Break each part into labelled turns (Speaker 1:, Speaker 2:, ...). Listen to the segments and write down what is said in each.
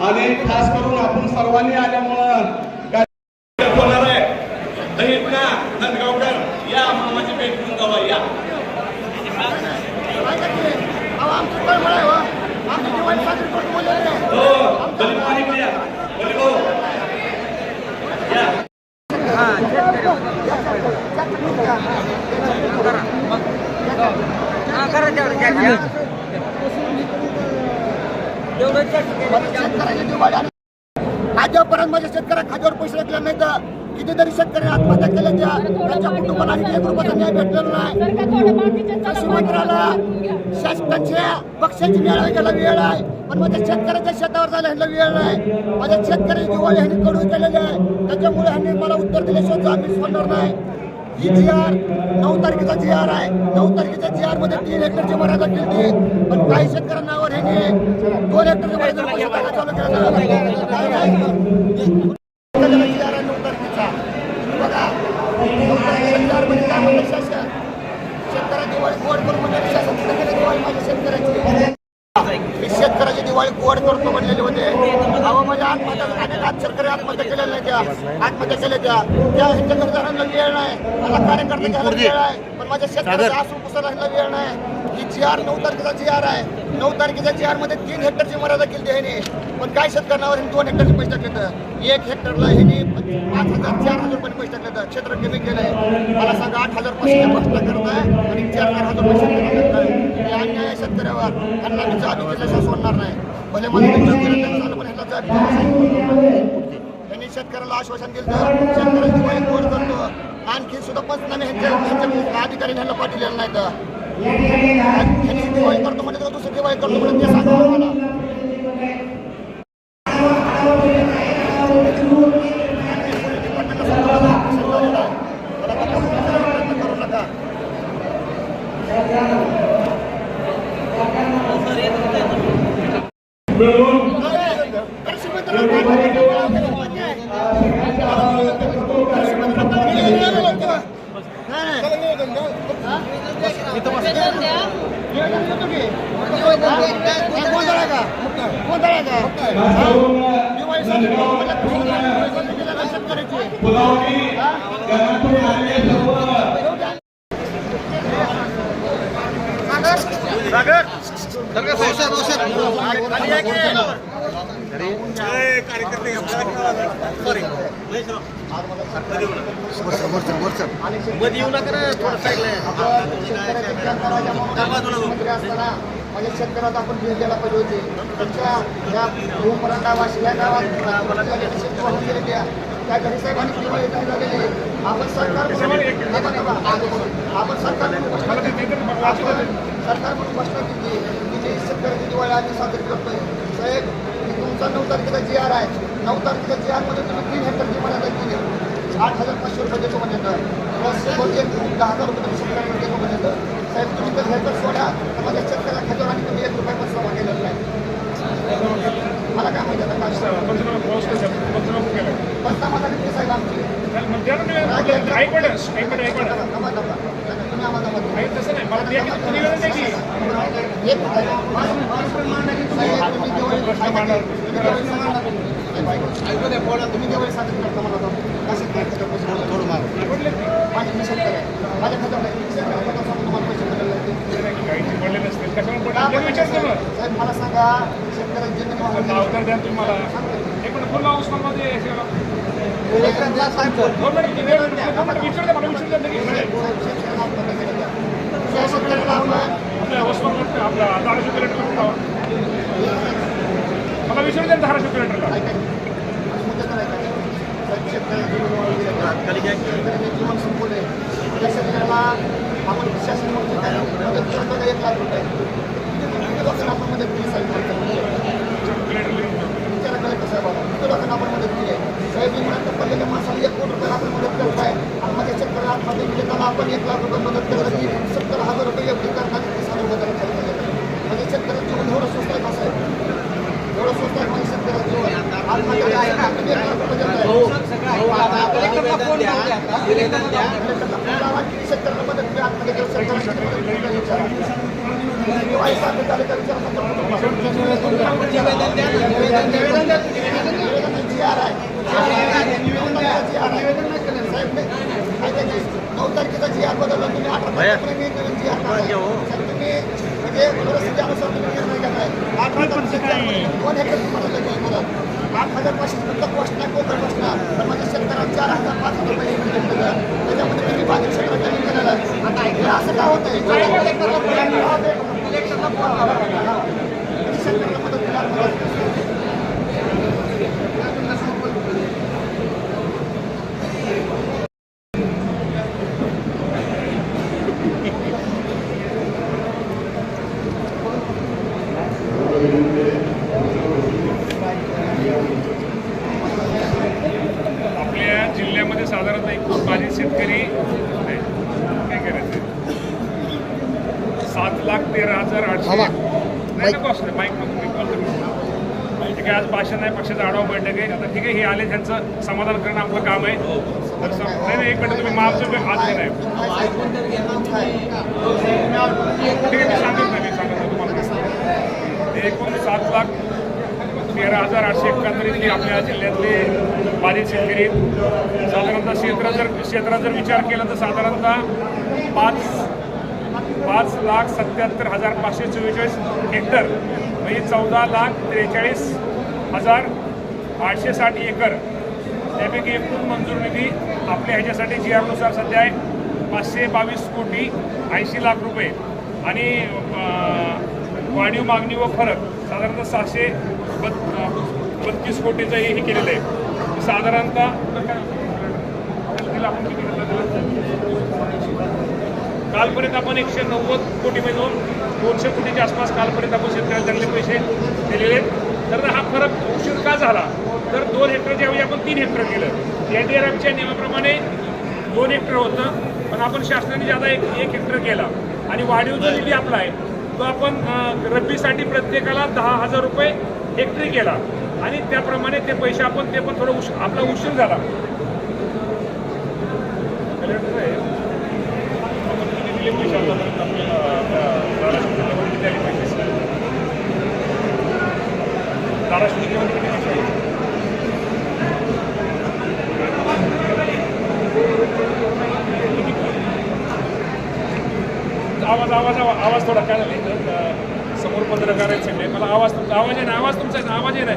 Speaker 1: आणि खास करून आपण सर्वांनी आल्यामुळं
Speaker 2: होणार आहे दहिपणा नंदगावकर या मामाची भेट घेऊन जावा या
Speaker 3: अहो, आमचं तळमळ आहे, हो. आमची दिवाळी साजरी करतो बोललेलं आहे.
Speaker 2: हो दलित पाणी या बरे भाऊ या
Speaker 3: शेतकऱ्याची दिवाळी आणि आजपर्यंत माझ्या शेतकऱ्या खात्यावर पैसे लागले नाही तर कितीतरी शेतकरी आत्महत्या केल्या त्या. त्यांच्या कुटुंबाला आणखी एक रुपयाचा न्याय भेटलेला नाही. कृषी मंत्र्याला शासनाच्या पक्षाची मेळावी घ्यायला वेळ आहे. पण माझ्या शेतकऱ्याच्या शेतावर जायला वेळ नाही. माझ्या शेतकरी दिवाळी ह्यांनी कडू केलेली आहे. त्याच्यामुळे ह्यांनी मला उत्तर दिल्याशिवाय आम्ही सोडणार नाही. ही जी आर नऊ तारखेचा जी आर आहे. नऊ तारखेच्या जी आरमध्ये तीन हेक्टरची मर्यादा केली पण काही शेतकऱ्यांवर ह्यांनी दोन हेक्टरची मर्यादा चालू केलं काय नाही. जी आर आहे नऊ तारखेचा. बघा नऊ तारखेच्या जी आरमध्ये काय म्हणलं शासन? शेतकऱ्या दिवाळी गोड करून म्हणजे शासन दिवाळी? माझ्या शेतकऱ्याची. मी शेतकऱ्याची दिवाळी गोड करतो म्हणलेले होते. अहो माझ्या आत्महत्या अनेक आज शेतकरी आत्महत्या केलेल्या त्या. आत्महत्या केल्या त्या. त्या ह्यांच्या घरदारांना वेळ नाही. मला कार्यकर्ते घ्यायला वेळ आहे. पण माझ्या शेतकऱ्याचा असून पुसायला वेळ नाही. ही जी आर नऊ तारखेचा जी आर आहे नऊ तारखेच्या जी आरमध्ये तीन हेक्टरची मर्यादा केली ह्याने. पण काय शेतकऱ्यांवर दोन हेक्टरचे पैसे टाकले तर? एक हेक्टरला ह्याने पाच हजार चार हजार रुपये पैसे टाकले तर? क्षेत्र कमी केलंय. मला सांगा आठ हजार पैसे कष्ट करत आहे आणि चार चार हजार पैसे आहे. हे अन्याय शेतकऱ्यावर. त्यांना मी दिल्याशिवाय सोडणार नाही. भले मला त्यांनी शेतकऱ्याला आश्वासन दिलं तर शेतकऱ्याची दिवाळी गोड करतो आणखी सुद्धा पंचनामे ह्यांच्या अधिकारी ह्यांना पाठवलेलं नाही तर. ह्यांनी दिवाळी करतो म्हणजे दुसरी दिवाळी करतो म्हणजे ते सांगा मला करू नका
Speaker 1: मिळून
Speaker 3: कृषी मंत्र्याला काय करायचं? कृषी मंत्र्याला काय करायचं? नाही. गोंधळ आहे का? गोंधळ आहे का?
Speaker 1: खास करून
Speaker 3: दिवाळी साजरी करू म्हणजे कृषी मंत्र्याला पैसे दिले नाही शेतकऱ्याचे.
Speaker 1: पुलावणी गणातून आलेले सर्व
Speaker 2: मध्ये येऊ नका थोडं
Speaker 3: माझ्या शेतकऱ्यात आपण भेट द्यायला पाहिजे होती. त्यांच्या या भूमराठा वाशी या गावात शेती वाहून गेलेल्या त्या घरी साहेबांनी झालेली आपण सरकार आपण सरकार सरकार म्हणून घोषणा केली की जे शेतकऱ्याची दिवाळी आम्ही साजरी करतोय. साहेब ही तुमचा नऊ तारखेचा जी आर आहे. नऊ तारखेच्या जी आरमध्ये तुम्ही तीन हेक्टरची मर्यादा केली. आठ हजार पाचशे रुपये देतो म्हणजे दहा हजार रुपये तुम्ही देतो म्हणजे साहेब तुम्ही तर हेक्टर सोडा तर माझ्या शेतकऱ्या खात्यावर आणि तुम्ही एक रुपये पण जमा केलेला नाही मला काय माहिती आता काय पंचनामा झाली की साहेब आमची थांबा, थांबा. तुम्ही आम्हाला थांबा. तुम्ही तुम्ही करता मला आता. काय त्याच्या पैसे थोडं माझे माझ्या नाही. तुम्हाला पैसे पडलेले आहेत. साहेब मला सांगा आपण
Speaker 4: मला विचारू द्या धाराशिव कलेक्टरला
Speaker 3: ऐका आपण शासन म्हणतो काय मदत एक लाख रुपये किती आपण मध्ये साहेब विचारा कलेक्टर साहेबांना किती लोकांना आपण मदत केली आहे साहेब इम्रान पडलेल्या माणसाला एक कोटी रुपये आपण मदत करताय आणि माझ्या शेतकऱ्याला आत्महत्या केली त्याला आपण एक लाख रुपये मदत करत की सत्तर हजार रुपये एवढी करताना तीस हजार रुपये त्याला खाली केले म्हणजे शेतकऱ्याचं जीवन एवढं स्वस्त आहे का साहेब एवढं स्वस्त आहे माझ्या शेतकऱ्याचं जीवन आत्महत्या आहे का? तुम्ही एक लाख रुपये देताय. शेतकऱ्याला किती शेतकऱ्याला मदत केली आत्महत्या केली शेतकऱ्याला किती मदत केली त्याला विचारा. किती वाईट आहे त्याला त्याला निवेदन द्या निवेदन द्या आर आहे. जी आर आहे. साहेब, मी- ऐका की, नऊ तारखेचा जी आर बदलला तुम्ही अठरा तारखेपर्यंत नवीन जी आर काढला. साहेब, तुम्ही म्हणजे परिस्थितीनुसार तुम्ही निर्णय घेताय. अठरा तारखेचा जी आर दोन एकर तुम्हाला लगेच मदत. आठ हजार पाचशे फक्त कॉस्ट नाही कोकण बसणार तर माझ्या शेतकऱ्याला चार हजार पाच हजार रुपये increment दिलं. त्याच्यामध्ये तुम्ही बाधित क्षेत्रात कमी केलेलं आता हे असं का होतंय कलेक्टरला फोन लावा. कलेक्टरला फोन लावा. किती शेतकऱ्याला मदत केली आत्महत्या
Speaker 4: आपल्या जिल्ह्यामध्ये साधारणतः एकूण बाधित शेतकरी नाही, काय करायचं सात लाख तेरा हजार आठशे. नाही माईक ठीक आहे आज भाषण आहे पक्षाचा आढावा बैठक आहे. आता ठीक आहे हे आले त्यांचं समाधान करणं आपलं काम आहे. नाही नाही, एक मिनिट तुम्ही माफचं आज नाही. ठीक आहे मी सांगतो ना मी सांगतो तुम्हाला. ते एकूण सात लाख तेरा हजार आठशे एकाहत्तर इतके आपल्या जिल्ह्यातले बाधित शेतकरी. साधारणतः क्षेत्रात जर क्षेत्रात जर विचार केला तर साधारणतः पाच पाच लाख सत्याहत्तर हजार पाचशे चव्वेचाळीस हेक्टर म्हणजे चौदा लाख त्रेचाळीस हजार आठशे साठ एकर. त्यापैकी एकूण मंजूर निधी आपल्या ह्याच्यासाठी जी आरनुसार सध्या आहे पाचशे बावीस कोटी ऐंशी लाख रुपये. आणि वाढीव मागणी व फरक साधारणतः सहाशे बत बत्तीस कोटीचं हे केलेलं आहे. साधारणतः आपण किती घेतलं कालपर्यंत आपण एकशे नव्वद कोटीमे म्हणजे दोन दोनशे कोटीच्या आसपास कालपर्यंत आपण शेतकऱ्याला चांगले पैसे दिलेले आहेत. तर हा फरक उशीर का झाला? तर दोन हेक्टरच्या ऐवजी आपण तीन हेक्टर केलं. एन डी आर एफच्या नियमाप्रमाणे दोन हेक्टर होतं पण आपण शासनाने ज्यादा एक एक हेक्टर केला. आणि वाढीव जो निधी आपला आहे तो आपण रब्बीसाठी प्रत्येकाला दहा हजार रुपये हेक्टरी केला. आणि त्याप्रमाणे ते पैसे आपण ते पण थोडं उश आपला उशीर झाला कलेक्टर साहेब, आपण किती दिले पैसे आतापर्यंत आपल्याला, अं, धाराशिव जिल्ह्यामध्ये किती आले पैसे? धाराशिव जिल्ह्यामध्ये आवाज आवाज आवाज थोडा काय झाला समोर पत्रकार आहेत सगळे. मला आवाज तुमचा आवाज आहे ना आवाज तुमचा आहे ना आवाज आहे ना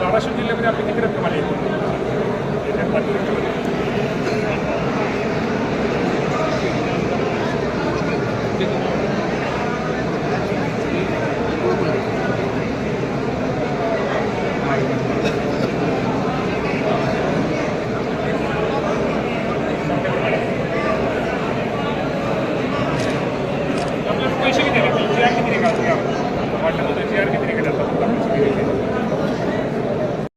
Speaker 4: धाराशिव जिल्ह्यामध्ये आपली तिकडे